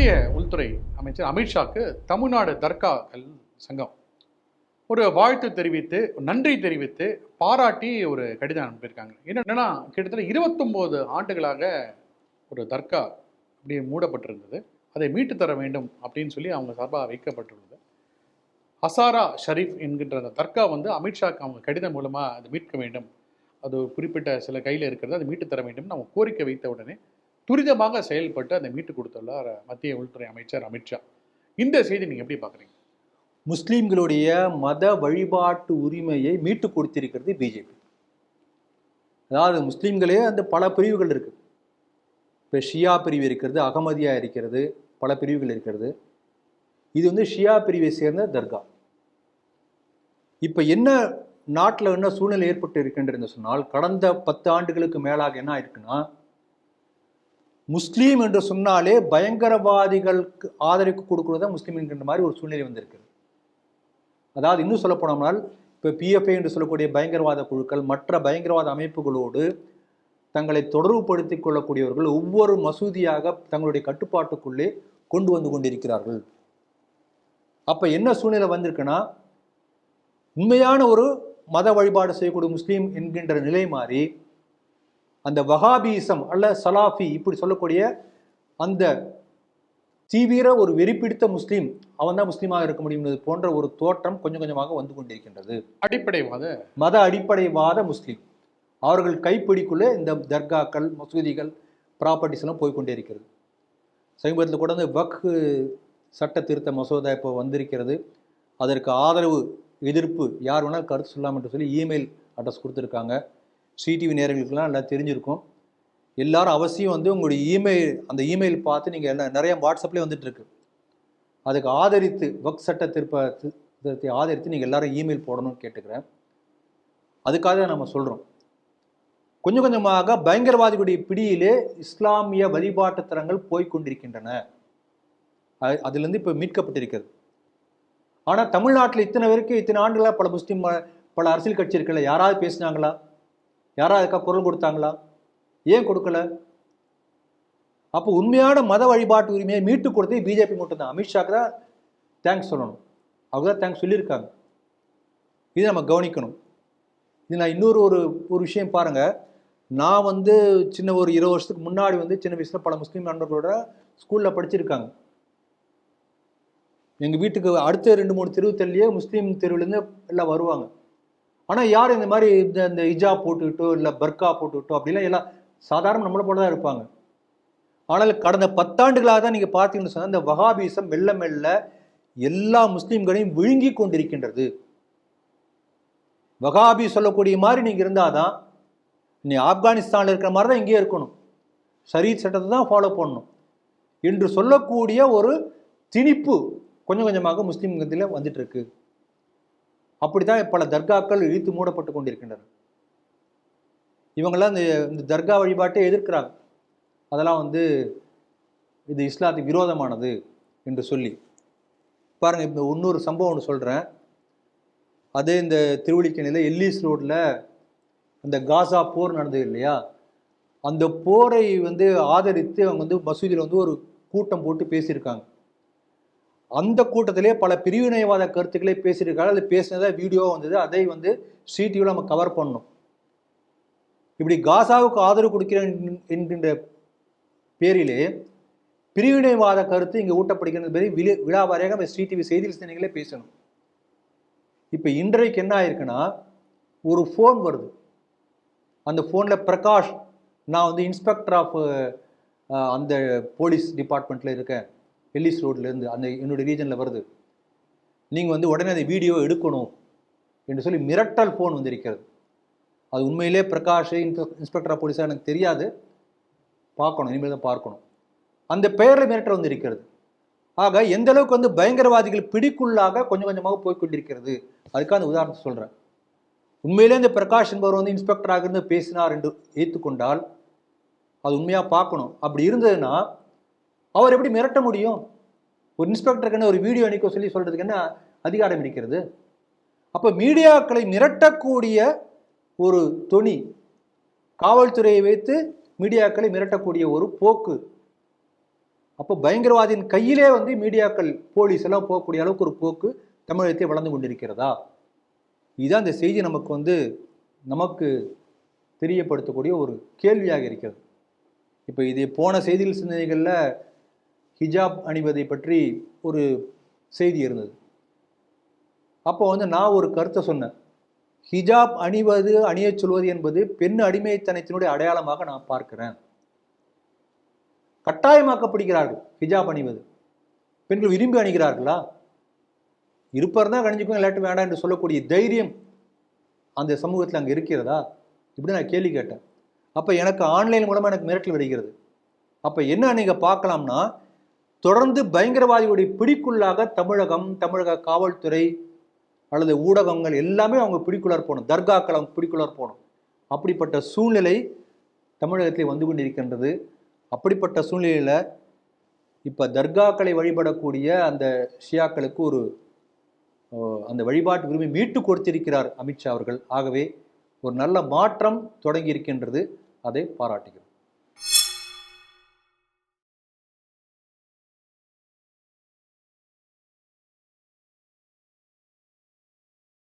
மத்திய உள்துறை அமைச்சர் அமித்ஷாக்கு தமிழ்நாடு தர்காக்கள் சங்கம் ஒரு வாழ்த்து தெரிவித்து நன்றி தெரிவித்து பாராட்டி ஒரு கடிதம் அனுப்பியிருக்காங்க. என்னென்னா கிட்டத்தட்ட இருபத்தொம்போது ஆண்டுகளாக ஒரு தர்கா அப்படி மூடப்பட்டிருந்தது. அதை மீட்டு தர வேண்டும் அப்படின்னு சொல்லி அவங்க சார்பாக வைக்கப்பட்டுள்ளது. ஹசாரா ஷரீஃப் என்கின்ற அந்த தர்கா வந்து அமித்ஷாக்கு அவங்க கடிதம் மூலமாக அதை மீட்க வேண்டும். அது குறிப்பிட்ட சில கையில் இருக்கிறது. அதை மீட்டு தர வேண்டும். அவங்க கோரிக்கை வைத்த உடனே துரிதமாக செயல்பட்டு அதை மீட்டு கொடுத்துள்ளார் மத்திய உள்துறை அமைச்சர் அமித்ஷா இந்த செய்தி நீங்கள் எப்படி பார்க்குறீங்க முஸ்லீம்களுடைய மத வழிபாட்டு உரிமையை மீட்டு கொடுத்திருக்கிறது பிஜேபி. அதாவது முஸ்லீம்களே அந்த பல பிரிவுகள் இருக்கு. இப்போ ஷியா பிரிவு இருக்கிறது அகமதியா இருக்கிறது பல பிரிவுகள் இருக்கிறது. இது வந்து ஷியா பிரிவை சேர்ந்த தர்கா. இப்போ என்ன நாட்டில் என்ன சூழ்நிலை ஏற்பட்டு இருக்கின்றது சொன்னால் கடந்த பத்து ஆண்டுகளுக்கு மேலாக என்ன ஆயிருக்குன்னா முஸ்லீம் என்று சொன்னாலே பயங்கரவாதிகளுக்கு ஆதரவு கொடுக்கிறதா முஸ்லீம் என்கின்ற மாதிரி ஒரு சூழ்நிலை வந்திருக்கு. அதாவது இன்னும் சொல்ல போனோம்னால் இப்போ பிஎஃப்ஐ என்று சொல்லக்கூடிய பயங்கரவாத குழுக்கள் மற்ற பயங்கரவாத அமைப்புகளோடு தங்களை தொடர்புபடுத்தி கொள்ளக்கூடியவர்கள் ஒவ்வொரு மசூதியாக தங்களுடைய கட்டுப்பாட்டுக்குள்ளே கொண்டு வந்து கொண்டிருக்கிறார்கள். அப்போ என்ன சூழ்நிலை வந்திருக்குன்னா உண்மையான ஒரு மத வழிபாடு செய்யக்கூடிய முஸ்லீம் என்கின்ற நிலை மாறி அந்த வஹாபிசம் அல்ல சலாஃபி இப்படி சொல்லக்கூடிய அந்த தீவிர ஒரு வெறிப்பிடித்த முஸ்லீம் அவன் தான் முஸ்லீமாக இருக்க முடியும் போன்ற ஒரு தோற்றம் கொஞ்சம் கொஞ்சமாக வந்து கொண்டிருக்கின்றது. அடிப்படைவாத? மத அடிப்படைவாத முஸ்லீம். அவர்கள் கைப்பிடிக்குள்ளே இந்த தர்காக்கள் மசூதிகள் ப்ராப்பர்ட்டிஸ் எல்லாம் போய் கொண்டே இருக்கிறது சமீபத்தில் கூட வந்து வக் சட்ட திருத்த மசோதா இப்போ வந்திருக்கிறது. அதற்கு ஆதரவு எதிர்ப்பு யார் வேணாலும் கருத்து சொல்லலாம் என்று சொல்லி இமெயில் அட்ரஸ் கொடுத்துருக்காங்க. சிடிவி நேரங்களுக்கெல்லாம் எல்லாம் தெரிஞ்சிருக்கும். எல்லாரும் அவசியம் வந்து உங்களுடைய இமெயில் அந்த இமெயில் பார்த்து நீங்கள் எல்லாம் நிறைய வாட்ஸ்அப்லேயே வந்துட்டுருக்கு. அதுக்கு ஆதரித்து வக் சட்ட திருப்ப ஆதரித்து நீங்கள் எல்லாரும் இமெயில் போடணும்னு கேட்டுக்கிறேன். அதுக்காக நம்ம சொல்கிறோம் கொஞ்சம் கொஞ்சமாக பயங்கரவாதிகளுடைய பிடியிலே இஸ்லாமிய வழிபாட்டு தரங்கள் போய்கொண்டிருக்கின்றன அதுலேருந்து அது- இப்போ மீட்கப்பட்டிருக்கிறது. ஆனால் தமிழ்நாட்டில் இத்தனை வரைக்கும் இத்தனை ஆண்டுகளாக பல முஸ்லீம் பல அரசியல் கட்சி இருக்குல்ல யாராவது பேசினாங்களா? யாராவது அதுக்காக குரல் கொடுத்தாங்களா? ஏன் கொடுக்கல? அப்போ உண்மையான மத வழிபாட்டு உரிமையை மீட்டு கொடுத்தது பிஜேபி மட்டும்தான். அமித்ஷாக்கு தான் தேங்க்ஸ் சொல்லணும். அவங்க தான் தேங்க்ஸ் சொல்லியிருக்காங்க. இதை நம்ம கவனிக்கணும். இது நான் இன்னொரு ஒரு ஒரு விஷயம் பாருங்கள் நான் வந்து சின்ன ஒரு இருபது வருஷத்துக்கு முன்னாடி வந்து சின்ன வயசில் பல முஸ்லீம் நண்பர்களோட ஸ்கூலில் படிச்சிருக்காங்க. எங்கள் வீட்டுக்கு அடுத்த ரெண்டு மூணு தெருவு தள்ளியே முஸ்லீம் தெருவுலேருந்து எல்லாம் வருவாங்க. ஆனால் யார் இந்த மாதிரி இந்த இந்த இஜா போட்டுக்கிட்டோ இல்லை பர்கா போட்டுக்கிட்டோ அப்படிலாம் எல்லாம் சாதாரண நம்மளை போல தான் இருப்பாங்க. ஆனால் கடந்த பத்தாண்டுகளாக தான் நீங்கள் பார்த்தீங்கன்னு சொன்னால் இந்த வகாபீசம் மெல்ல மெல்ல எல்லா முஸ்லீம்களையும் விழுங்கி கொண்டிருக்கின்றது. வகாபி சொல்லக்கூடிய மாதிரி நீங்கள் இருந்தால் தான் நீ ஆப்கானிஸ்தானில் இருக்கிற மாதிரி தான் இங்கேயே இருக்கணும். சரி சட்டத்தை தான் ஃபாலோ பண்ணணும். என்று சொல்லக்கூடிய ஒரு திணிப்பு கொஞ்சம் கொஞ்சமாக முஸ்லீம் வந்துட்டு இருக்கு. அப்படித்தான் பல தர்காக்கள் இழுத்து மூடப்பட்டு கொண்டிருக்கின்றன. இவங்கெல்லாம் இந்த இந்த தர்கா வழிபாட்டை எதிர்க்கிறாங்க. அதெல்லாம் வந்து இது இஸ்லாத்துக்கு விரோதமானது என்று சொல்லி. பாருங்கள் இப்போ இன்னொரு சம்பவம் ஒன்று சொல்கிறேன் அதே இந்த திருவள்ளிக்கணியில் எல்லிஸ் ரோட்டில் அந்த காசா போர் நடந்தது இல்லையா? அந்த போரை வந்து ஆதரித்து அவங்க வந்து மசூதியில் வந்து ஒரு கூட்டம் போட்டு பேசியிருக்காங்க. அந்த கூட்டத்திலே பல பிரிவினைவாத கருத்துக்களை பேசியிருக்காரு அது பேசினதாக வீடியோ வந்தது. அதை வந்து சிடிவியில் நம்ம கவர் பண்ணணும். இப்படி காசாவுக்கு ஆதரவு கொடுக்கிறேன் என்கின்ற பேரிலே பிரிவினைவாத கருத்து இங்கே ஊட்டப்படுகிறது பேரி விழா விழாவாரியாக நம்ம சிடிவி செய்தி சேனைகளே பேசணும். இப்போ இன்றைக்கு என்ன ஆயிருக்குன்னா ஒரு ஃபோன் வருது. அந்த ஃபோனில் பிரகாஷ் நான் வந்து இன்ஸ்பெக்டர் ஆஃப் அந்த போலீஸ் டிபார்ட்மெண்ட்டில் இருக்கேன். எல்லிஸ் ரோட்லேருந்து அந்த என்னோட ரீஜனில் வருது. நீங்கள் வந்து உடனே அந்த வீடியோ எடுக்கணும் என்று சொல்லி மிரட்டல் ஃபோன் வந்திருக்கிறது. அது உண்மையிலே பிரகாஷ் இன்ஸ்பெக்டர் ஆஃப் போலீஸாக எனக்கு தெரியாது. பார்க்கணும் இனிமேல் தான் பார்க்கணும். அந்த பெயரில் மிரட்டல் வந்திருக்கிறது. ஆக எந்த அளவுக்கு வந்து பயங்கரவாதிகள் பிடிக்குள்ளாக கொஞ்சம் கொஞ்சமாக போய்கொண்டிருக்கிறது? அதுக்காக அந்த உதாரணத்தை சொல்கிறேன் உண்மையிலே இந்த பிரகாஷ் என்பவர் வந்து இன்ஸ்பெக்டராக இருந்து பேசினார் என்று ஏற்றுக்கொண்டால் அது உண்மையாக பார்க்கணும். அப்படி இருந்ததுன்னா அவர் எப்படி மிரட்ட முடியும்? ஒரு இன்ஸ்பெக்டருக்குன்னு ஒரு வீடியோ அனுப்ப சொல்லி சொல்கிறதுக்கு என்ன அதிகாரம் இருக்கிறது? அப்போ மீடியாக்களை மிரட்டக்கூடிய ஒரு துணி காவல்துறையை வைத்து மீடியாக்களை மிரட்டக்கூடிய ஒரு போக்கு. அப்போ பயங்கரவாதியின் கையிலே வந்து மீடியாக்கள் போலீஸ் எல்லாம் போகக்கூடிய அளவுக்கு ஒரு போக்கு தமிழகத்தை வளர்ந்து கொண்டிருக்கிறதா? இதுதான் இந்த செய்தி நமக்கு வந்து நமக்கு தெரியப்படுத்தக்கூடிய ஒரு கேள்வியாக இருக்கிறது. இப்போ இது போன செய்திகள் சிந்தனைகளில் ஹிஜாப் அணிவதை பற்றி ஒரு செய்தி இருந்தது. அப்போ வந்து நான் ஒரு கருத்தை சொன்னேன். ஹிஜாப் அணிவது அணியச் சொல்வது என்பது பெண் அடிமைத்தனத்தினுடைய அடையாளமாக நான் பார்க்கிறேன். கட்டாயமாக்கப்படுகிறார்கள் ஹிஜாப் அணிவது. பெண்கள் விரும்பி அணிகிறார்களா? இருப்பார் தான் கணிஞ்சுக்கோங்க இல்லாட்டி வேண்டாம் என்று சொல்லக்கூடிய தைரியம் அந்த சமூகத்தில் அங்கே இருக்கிறதா? இப்படி நான் கேள்வி கேட்டேன். அப்போ எனக்கு ஆன்லைன் மூலமாக எனக்கு மிரட்டல் வருகிறது. அப்போ என்ன நீங்கள் பார்க்கலாம்னா தொடர்ந்து பயங்கரவாதிகளுடைய பிடிக்குள்ளாக தமிழகம் தமிழக காவல்துறை அல்லது ஊடகங்கள் எல்லாமே அவங்க பிடிக்குள்ளார் போகணும். தர்காக்கள் அவங்க பிடிக்குள்ளார் போகணும். அப்படிப்பட்ட சூழ்நிலை தமிழகத்தில் வந்து கொண்டிருக்கின்றது. அப்படிப்பட்ட சூழ்நிலையில் இப்போ தர்காக்களை வழிபடக்கூடிய அந்த ஷியாக்களுக்கு ஒரு அந்த வழிபாட்டு உரிமை மீட்டு கொடுத்திருக்கிறார் அமித்ஷா அவர்கள். ஆகவே ஒரு நல்ல மாற்றம் தொடங்கி இருக்கின்றது. அதை பாராட்டுகிறோம்.